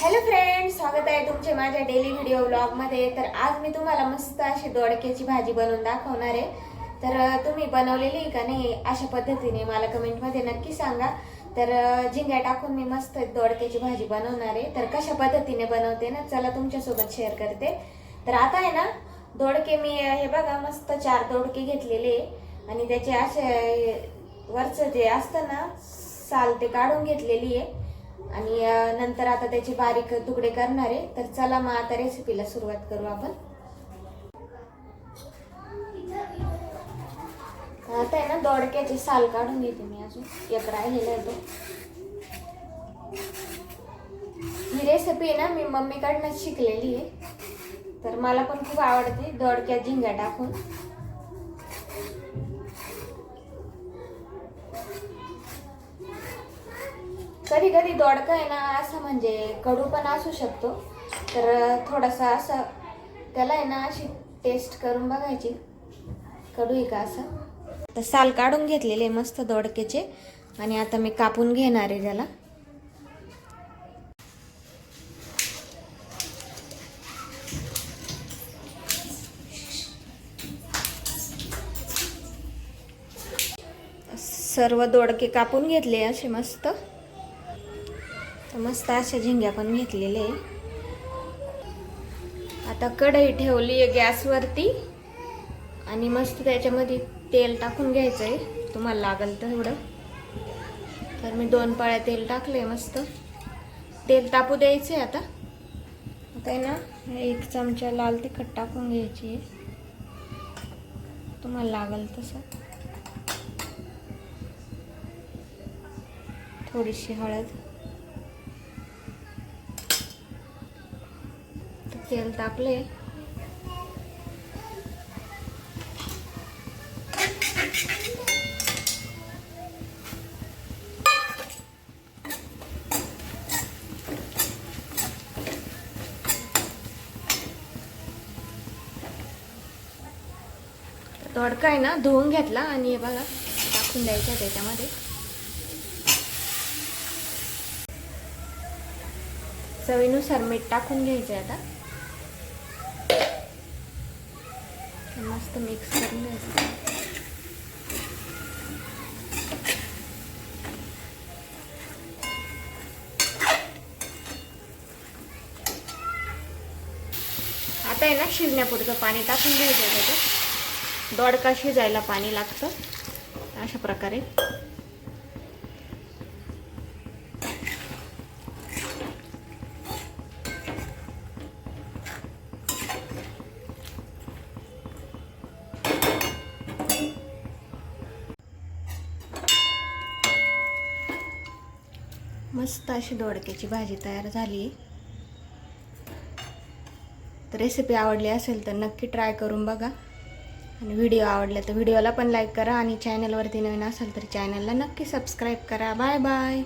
Hello friend स्वागत आहे तुमचे माझ्या डेली व्हिडिओ ब्लॉगमध्ये तर आज मी तुम्हाला मस्त अशी दोडक्याची भाजी बनवून दाखवणार आहे. तर तुम्ही बनवलेली आहे का नाही अशा पद्धतीने मला कमेंटमध्ये नक्की सांगा. तर झिंग्या टाकून मी मस्त दोडक्याची भाजी बनवणार आहे. तर कशा पद्धतीने बनवते ना चला तुमच्यासोबत शेअर करते. तर आता आहे ना दोडके मी हे बघा मस्त चार दोडके घेतलेले आहे. आणि त्याचे असे वरचं जे असतं ना साल ते काढून घेतलेली आहे. आणि नंतर आता त्याचे बारीक तुकडे करणार आहे. तर चला मग आता रेसिपीला सुरुवात करू आपण. आता आहे ना दोडक्याचे साल काढून घेते मी अजून. एक राहिलेला आहे तो. ही रेसिपी ना मी मम्मीकडनं शिकलेली आहे. तर मला पण खूप आवडते दोडक्यात झिंगा टाकून. कधी कधी दोडका आहे ना असं म्हणजे कडू पण असू शकतो. तर थोडासा असं त्याला आहे ना अशी टेस्ट करून बघायची. कडू आहे का असं? तर साल काढून घेतलेले मस्त दोडक्याचे. आणि आता मी कापून घेणार आहे त्याला. सर्व दोडके कापून घेतले असे मस्त. तर मस्त अशा झिंग्या पण घेतलेले आहे. आता कढई ठेवली आहे गॅसवरती आणि मस्त त्याच्यामध्ये तेल टाकून घ्यायचं आहे तुम्हाला लागल तेवढं. तर मी दोन पाळ्या तेल टाकले मस्त. तेल तापू द्यायचं आता. आता आहे ना एक चमचा लाल तिखट टाकून घ्यायची आहे तुम्हाला लागल तसं. थोडीशी हळद. तेल तापले तडका आहे ना धुवून घेतला आणि हे बघा टाकून द्यायचा त्याच्यामध्ये. चवीनुसार मीठ टाकून घ्यायचं आता. मस्त मिक्स करून घ्यायचं आता आहे ना शिजण्यापुरतं पाणी टाकून घ्यायचं त्याच्यात. दोडका शिजायला पाणी लागतं. अशा प्रकारे. मस्त अशी दोडक्याची भाजी तयार झाली. तर रेसिपी आवडली असेल तर नक्की ट्राय करून बघा. आणि व्हिडिओ आवडला तर व्हिडिओला पण लाईक करा आणि चॅनलवरती नवीन असेल तर चॅनलला नक्की सबस्क्राईब करा. Bye bye